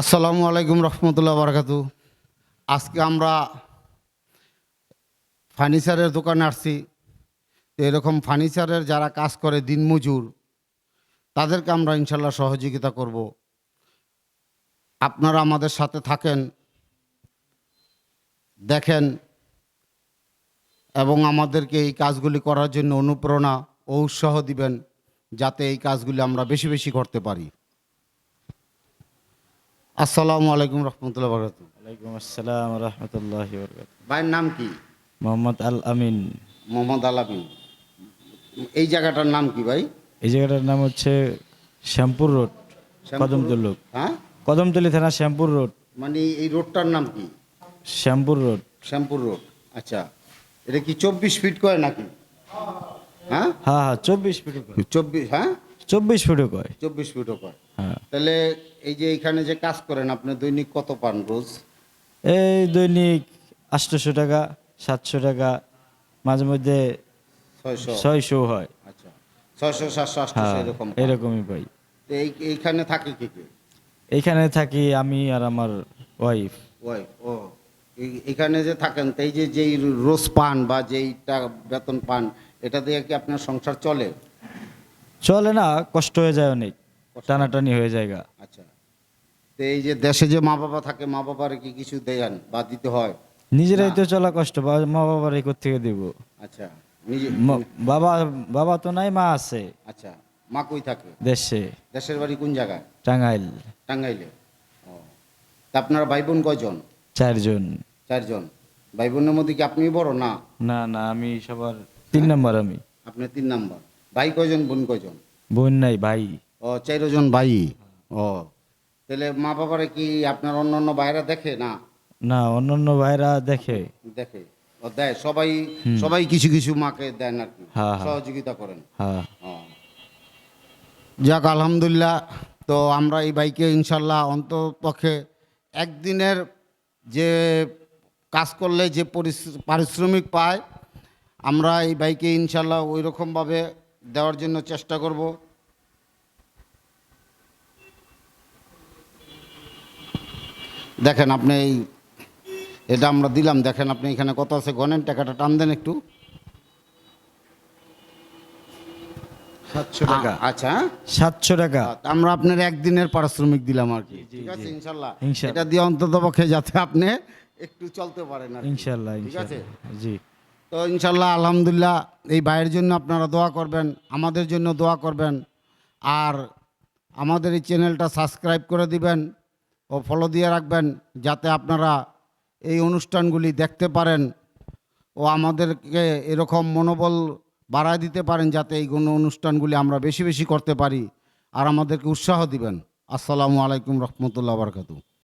আসসালামু আলাইকুম রহমতুল্লাহ বারকাতু। আজকে আমরা ফার্নিচারের দোকানে আসছি। এরকম ফার্নিচারের যারা কাজ করে দিনমজুর, তাদেরকে আমরা ইনশাল্লাহ সহযোগিতা করব। আপনারা আমাদের সাথে থাকেন, দেখেন, এবং আমাদেরকে এই কাজগুলি করার জন্য অনুপ্রেরণা ও উৎসাহ দিবেন, যাতে এই কাজগুলি আমরা বেশি বেশি করতে পারি। আসসালামু আলাইকুম রহমতুল্লাহ বরকাত ওয়ালাইকুম আসসালাম রহমতুল্লাহ বরকাত ভাইয়ের নাম কি? মোহাম্মদ আল আমিন। মোহাম্মদ আলামিন এই জায়গাটার নাম কি ভাই? এই জায়গাটার নাম হচ্ছে শ্যামপুর রোড কদমতলি হ্যাঁ? কদমতলি থানা শ্যামপুর রোড। মানে এই রোডটার নাম কি? শ্যামপুর রোড। শ্যামপুর রোড আচ্ছা। এটা কি চব্বিশ ফিট করে নাকি? হ্যাঁ? হ্যাঁ হ্যাঁ চব্বিশ ফিট চব্বিশ হ্যাঁ? চব্বিশ ফিটও কয়। চব্বিশ ফিটও কয়। হ্যাঁ। তাহলে এই যে এখানে যে কাজ করেন আপনি দৈনিক কত পান রোজ? এই দৈনিক আটশোশো টাকা সাতশো টাকা মাঝে মধ্যে ছয়শো। ছয়শো হয়। আচ্ছা ছয়শো সাতশো আটশো হ্যাঁ এরকম এরকমই পাই। তো এই এইখানে থাকে কে কে? এইখানে থাকি আমি আর আমার ওয়াইফ ওই ও। এখানে যে থাকেন তো এই যে যেই রোজ পান বা যেইটা বেতন পান এটা দিয়ে কি আপনার সংসার চলে? চলে না কষ্ট হয়ে যায় অনেক টানাটানি হয়ে যায় গা। তো এই যে দেশে যে মা বাবা থাকে মা বাবার কি কিছু দেন বা দিতে হয়? নিজেরাই তো চলা কষ্ট বা- মা বাবার এই থেকে দেব? আচ্ছা বাবা বাবা তো নাই মা আছে। আচ্ছা মা কই থাকে? দেশে। দেশের বাড়ি কোন জায়গায়? টাঙ্গাইল। টাঙ্গাইলে। ও তা আপনার ভাই বোন কয়জন? চারজন। চারজন। ভাই বোনের মধ্যে কি আপনি বড় না? না না আমি সবার তিন নাম্বার আমি। আপনি তিন নাম্বার। ভাই কয়জন বোন কয়জন? বোন নাই ভাই। ও চারজন ভাই। ও তাহলে মা বাবারা কি আপনার অন্য অন্য বাইরা দেখে না? না অন্যান্য ভাইরা দেখে। দেখে। ও দেয় সবাই সবাই কিছু কিছু মাকে দেন আর কি। হ্যাঁ, হ্যাঁ। সহযোগিতা করেন। হ্যাঁ। যাক আলহামদুলিল্লাহ। তো আমরা এই বাইকে ইনশাল্লাহ অন্তপক্ষে একদিনের যে কাজ করলে যে পারিশ্রমিক পায় আমরা এই বাইকে ইনশাল্লাহ ওই রকমভাবে দেওয়ার জন্য চেষ্টা করব। দেখেন আপনি এই এটা আমরা দিলাম দেখেন আপনি এখানে কত আছে? গনেন টাকাটা টান দেন একটু। সাতশো টাকা। আচ্ছা হ্যাঁ? সাতশো টাকা। আমরা আপনার একদিনের পারিশ্রমিক দিলাম আর কি। ঠিক আছে ইনশাল্লাহ। ইনশাল্লাহ। এটা দিয়ে অন্তত পক্ষে যাতে আপনি একটু চলতে পারেন ইনশাল্লাহ ঠিক আছে? জি। তো ইনশাল্লাহ আলহামদুলিল্লাহ এই ভাইয়ের জন্য আপনারা দোয়া করবেন আমাদের জন্য দোয়া করবেন। আর আমাদের এই চ্যানেলটা সাবস্ক্রাইব করে দিবেন। ও ফলো দিয়ে রাখবেন যাতে আপনারা এই অনুষ্ঠানগুলি দেখতে পারেন ও আমাদেরকে এরকম মনোবল বাড়ায় দিতে পারেন যাতে এই কোনো অনুষ্ঠানগুলি আমরা বেশি বেশি করতে পারি আর আমাদেরকে উৎসাহ দিবেন। আসসালামু আলাইকুম রহমতুল্লাহ বারকাতু